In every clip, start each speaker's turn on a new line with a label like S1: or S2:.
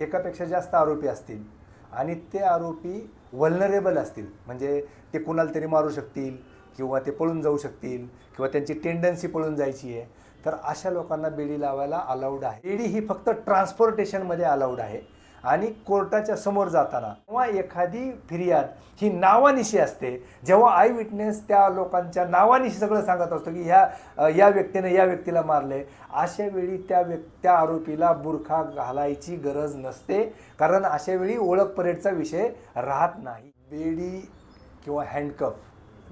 S1: एकापेक्षा जास्त आरोपी असतील आणि ते आरोपी वल्नरेबल असतील म्हणजे ते कुणाला तरी मारू शकतील किंवा ते पळून जाऊ शकतील किंवा त्यांची टेंडन्सी पळून जायची आहे तर अशा लोकांना बेडी लावायला अलाउड आहे. बेडी ही फक्त ट्रान्सपोर्टेशनमध्ये अलाउड आहे. आणि कोर्टाच्या समोर जाताना किंवा एखादी फिर्याद ही नावानिशी असते जेव्हा आय विटनेस त्या लोकांच्या नावानिशी सगळं सांगत असतो की ह्या या व्यक्तीने या व्यक्तीला मारले अशा वेळी त्या व्यक् त्या आरोपीला बुरखा घालायची गरज नसते कारण अशा वेळी ओळख परेडचा विषय राहत नाही. बेडी किंवा हँडकफ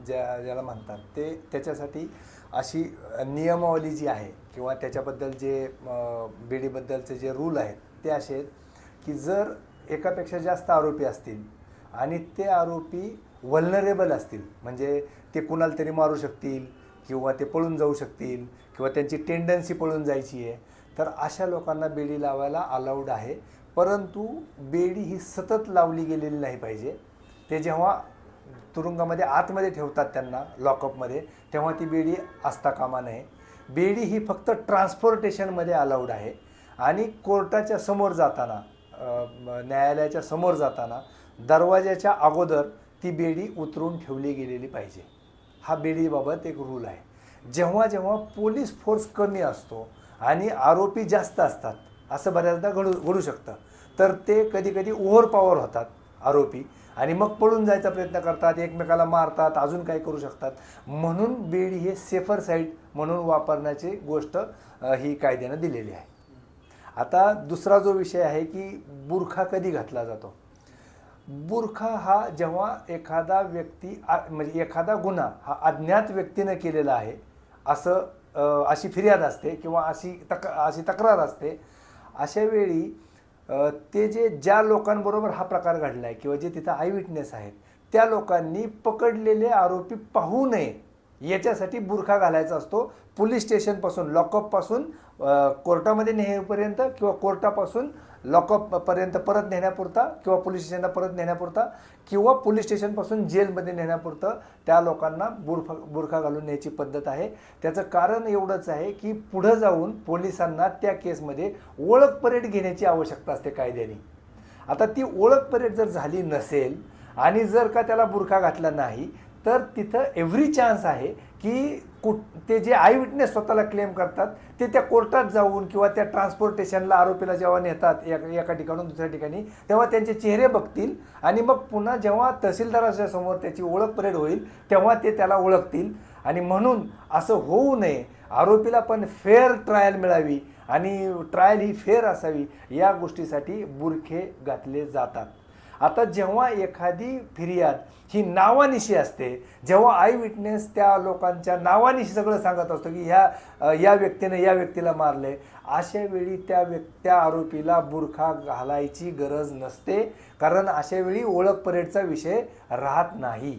S1: ज्या ज्याला म्हणतात ते त्याच्यासाठी अशी नियमावली जी आहे किंवा त्याच्याबद्दल जे बेडीबद्दलचे जे रूल आहेत ते असे आहेत की जर एकापेक्षा जास्त आरोपी असतील आणि ते आरोपी वल्नरेबल असतील म्हणजे ते कुणाला तरी मारू शकतील किंवा ते पळून जाऊ शकतील किंवा त्यांची टेंडन्सी पळून जायची आहे तर अशा लोकांना बेडी लावायला अलाउड आहे. परंतु बेडी ही सतत लावली गेलेली नाही पाहिजे. ते जेव्हा तुरुंगामध्ये आतमध्ये ठेवतात त्यांना लॉकअपमध्ये तेव्हा ती बेडी असता कामा नये बेडी ही फक्त ट्रान्सपोर्टेशनमध्ये अलाउड आहे. आणि कोर्टाच्या समोर जाताना न्यायालयाच्या समोर जाताना दरवाज्याच्या अगोदर ती बेडी उतरून ठेवली गेलेली पाहिजे. हा बेडीबाबत एक रूल आहे. जेव्हा जेव्हा पोलीस फोर्स कमी असतो आणि आरोपी जास्त असतात असं बऱ्याचदा घडू घडू शकतं. तर ते कधीकधी ओव्हर पॉवर होतात आरोपी आणि मग पळून जायचा प्रयत्न करतात एकमेकाला मारतात अजून काय करू शकतात. म्हणून बेडी हे सेफर साईड म्हणून वापरण्याची गोष्ट ही कायद्यानं दिलेली आहे. आता दुसरा जो विषय आहे की बुरखा कधी घातला जातो? बुरखा हा जेव्हा एखादा व्यक्ती आ- म्हणजे एखादा गुन्हा हा अज्ञात व्यक्तीनं केलेला आहे असं अशी फिर्याद असते किंवा अशी तक अशी तक्रार असते अशा वेळी ते जे ज्या लोकांबरोबर हा प्रकार घडला आहे किंवा जे तिथं आय विटनेस आहेत त्या लोकांनी पकडलेले आरोपी पाहू नये. याच्यासाठी बुरखा घालायचा असतो. पोलीस स्टेशनपासून लॉकअपपासून कोर्टामध्ये नेहमीपर्यंत किंवा कोर्टापासून लॉकअपपर्यंत परत नेण्यापुरता किंवा पोलीस स्टेशनला परत नेण्यापुरता किंवा पोलीस स्टेशनपासून जेलमध्ये नेण्यापुरतं त्या लोकांना बुरफ बुरखा घालून न्यायची पद्धत आहे. त्याचं कारण एवढंच आहे की पुढं जाऊन पोलिसांना त्या केसमध्ये ओळख परेड घेण्याची आवश्यकता असते कायद्याने. आता ती ओळख परेड जर झाली नसेल आणि जर का त्याला बुरखा घातला नाही तर तिथं एव्हरी चान्स आहे की कुठ ते जे आय विटनेस स्वतःला क्लेम करतात ते त्या कोर्टात जाऊन किंवा त्या ट्रान्सपोर्टेशनला आरोपीला जेव्हा नेतात एका एका ठिकाणून दुसऱ्या ठिकाणी तेव्हा त्यांचे चेहरे बघतील आणि मग पुन्हा जेव्हा तहसीलदाराच्या समोर त्याची ओळख परेड होईल तेव्हा ते त्याला ओळखतील. आणि म्हणून असं होऊ नये. आरोपीला पण फेअर ट्रायल मिळावी आणि ट्रायल ही फेअर असावी या गोष्टीसाठी बुरखे घातले जातात. आता जेव्हा एखादी फिर्याद ही नावानिशी असते जेव्हा आय विटनेस त्या लोकांच्या नावानिशी सगळं सांगत असतो की ह्या या व्यक्तीने या व्यक्तीला मारले अशा वेळी त्या व्यक् त्या आरोपीला बुरखा घालायची गरज नसते कारण अशा वेळी ओळख परेडचा विषय राहत नाही.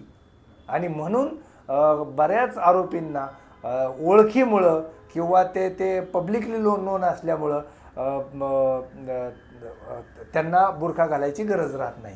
S1: आणि म्हणून बऱ्याच आरोपींना ओळखीमुळं किंवा ते ते पब्लिकली लोन नोन असल्यामुळं त्यांना बुरखा घालायची गरज राहत नाही.